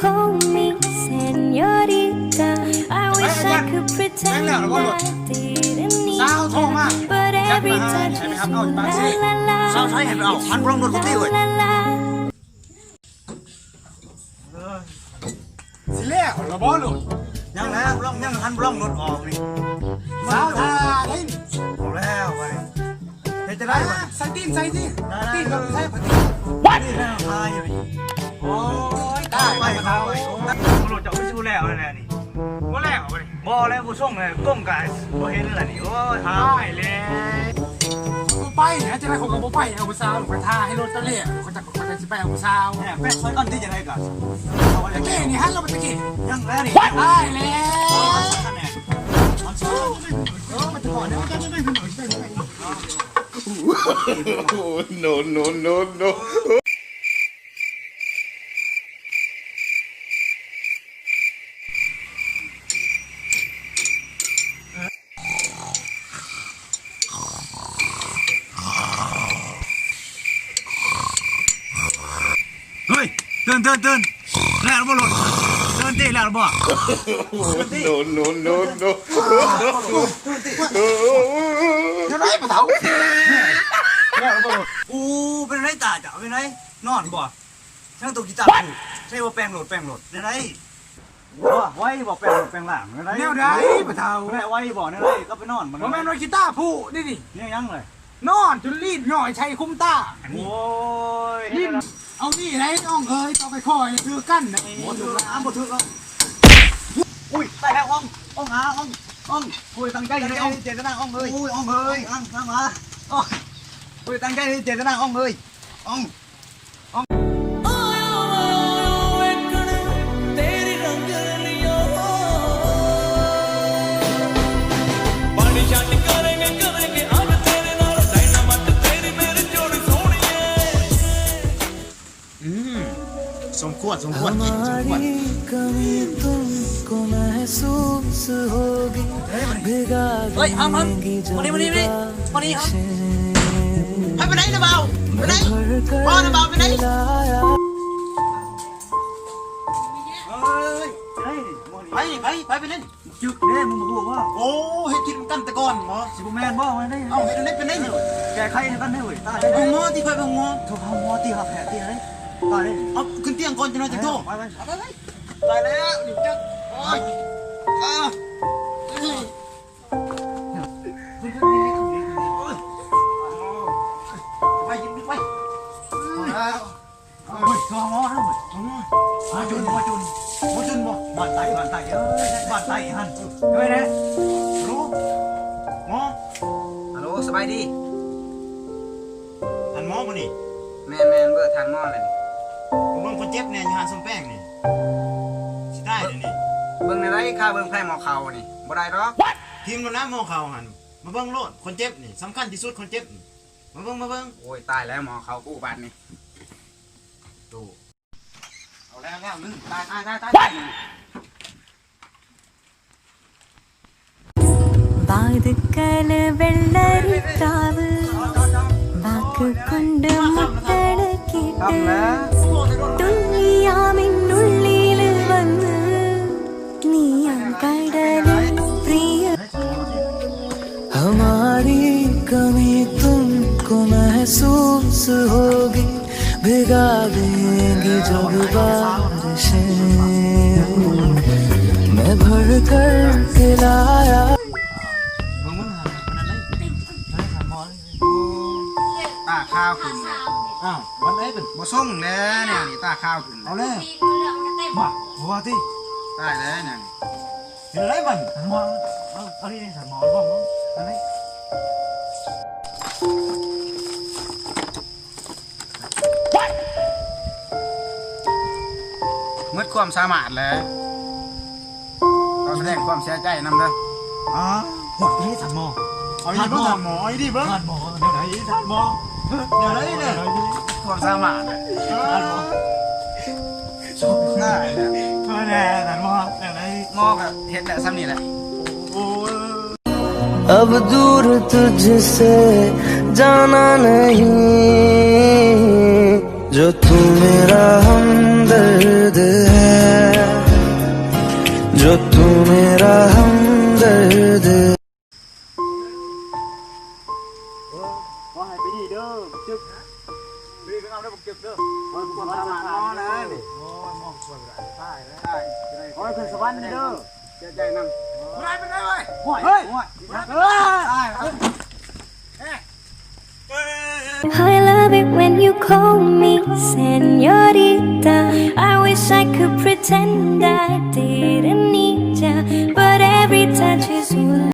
call me senorita. I wish I could pretend I didn't need สาวโทรมา But จัด every มาให้ touch ให้ไป is ครับเอาจากบ้านสิ la la สาวใช้ให้ไปเอาหันพร้อมรถกูตีเว้ย la la. สิเลี้ยวระบอลูกยังแล้วร่องยังหันร่องรถออกนี่สาวทาได้นี่เอาแล้วไปเฮ็ดจะได้ได้ไหมมาใส่ตีนใส่ตีนตีนกับใส่ปฏินี่แล้วทายอยู่นี่โอ้ย ได้ไปครับบไปรถจะไม่สู้แล้วเลยนี่ว่าแล้วไปบ่แล้วผู้ส่งเลยก้มกันบ่เห็นแล้วนี่โอ้ยหาไปเลยไปนะจะได้ของกับไปเอาไปซาวหรือไปท่าให้รถตะเลี่ยเขาจะเขาจะไปเอาไปซาวเนี่ยแป๊ะซอยก่อนที่จะได้กันเอาไว้ตะก้เกี้นี่ฮันเราไปตะกี้ยังแล้วนี่ได้แล้วเนี่ยมันสู้เออมันจะก่อนเนี่ยจะได้ขึ้นหน่อยได้ไหม no, no, no, no. เฮ้ยเตือนเตือนเตือนแล้วบ่รถเตือนตีแล้วบ่ no, no, no, no. จะได้ปะเถาแล้วบ่รถอู้เป็นไรตาจ้ะเป็นไรนอนบ่ช่างตกกีตาร์อยู่ใช่ว่าแปลงโหลดแปลงโหลดเป็นไรว่าไว้บอกแปลงโหลดแปลงหลังเป็นไรแนวได้ปะเถาแม่ไว้บอกนั่นเลยก็ไปนอนมันผมแม่นว่ากีตาร์ผู้นี่นี่เนี่ยยังเลยนอนจนรีดหน่อยชัยคุ้มตาโอ้ยลิ้น เอานี่ไรน้องเอ้ยต่อไปคอยคือกั้นนะหมดถึงแล้วอ้ามหมดถึงแล้วอุ้ยตายแล้วอ่องอ่องหาอ่องอ่องอุ้ยตั้งใจเลยอ่องเจตนาอ่องเอ้ยอุ้ยอ่องเอ้ยอ่องอ่องมาอ่องอุ้ยตั้งใจเจตนาอ่องเอ้ยอ่อง วดสมควรกินสมควร เฮ้ยอ้มอ้ำมานี่มานี่มานี่มานี่อ้ำให้ไปไหนนะเบาไปไหนพ่อนะเบาไปไหนไปไปไปไปเล่นจุดเด้มึงบอกว่าโอ้เฮ็ดคิดมันกันแต่ก่อนหมอสิบุแมนบ่มาได้เอ้าเฮ็ดเล่นไปไหนได้แกใครกันได้เว้ยตายมึงหมอที่เคยมึงหมอถูกเฮหมอที่หัแผลที่อะไร ตายได้เอาขึ้นเตียงก่อนจะนอนจะโทรไปไปไปตายแล้วนี่จักโอ้ยอ่าไปยิงไปแล้วเฮ้ยตัวหมอนะเว้ยหมอจุนหมอจุนหมอจุนบ่บ้านไตบ้านไตเอ้ยบ้านไตหันเฮ้ยนะรู้หมอฮัลโหลสบายดีหันหมอบ่นี่แม่นแม่นเบอร์ทานหม้อเลย นี่ ผมเบิ่งคนเจ็บเนี่ยอยู่หาสมแป้งนี่สิได้เดี๋ยวนี้ เบิ่งในไรค่าเบิ่งไพ่หมอเขานี่บ่ได้หรอก ทีมกันนะหมอเขาหันมาเบิ่งโลดคนเจ็บนี่สำคัญที่สุดคนเจ็บนี่มาเบิ่งมาเบิ่ง โอ้ยตายแล้วหมอเขากู้บาดนี่ ดู เอาแล้วแล้วมึงตายตายตายตายตาย വാതുക്കൽ വെള്ളരിക്കാവ് വാക്ക് കൊണ്ട് മുട്ടടക്കിട്ട് हमारी कमी तुमको महसूस होगी भिगा देंगी जब बारिशें मैं भर कर के लाया À, vẫn đấy bình. Một số mình nè nè, khao bình. Đâu đấy? Mà, vừa đi. Đấy nè. Thì đấy bình, mò. Ở đi thằng mò đúng không? อ้าววันไหนเป็นบ่ส่งแล้วเนี่ยนี่ตาข้าวขึ้นเอาแล้วมาบัวที่ตายแล้วเนี่ยเห็นอะไรมันหันหมอเอาเอาที่นี่หันหมอบ้างมั้งอันนี้หมดความสามารถแล้วเราแสดงความเสียใจนำเด้ออ๋อหมดที่หันหมอเอาที่บ้างหมอไอ้ดิเบิ้งหันหมอเดี๋ยวไหนหันหมอเดี๋ยวไหนเนี่ยความสามารถหันหมอได้แล้วช่วยแน่หันหมอเดี๋ยวไหนหมอก็เฮ็ดได้ซ้ำนี่แหละโอ้ย अब दूर तुझसे जाना नहीं। जो तू मेरा हमदर्द है, जो तू मेरा हमदर्द दर्द Ah! I love it when you call me senorita. I wish I could pretend I didn't need ya, but every touch is worth.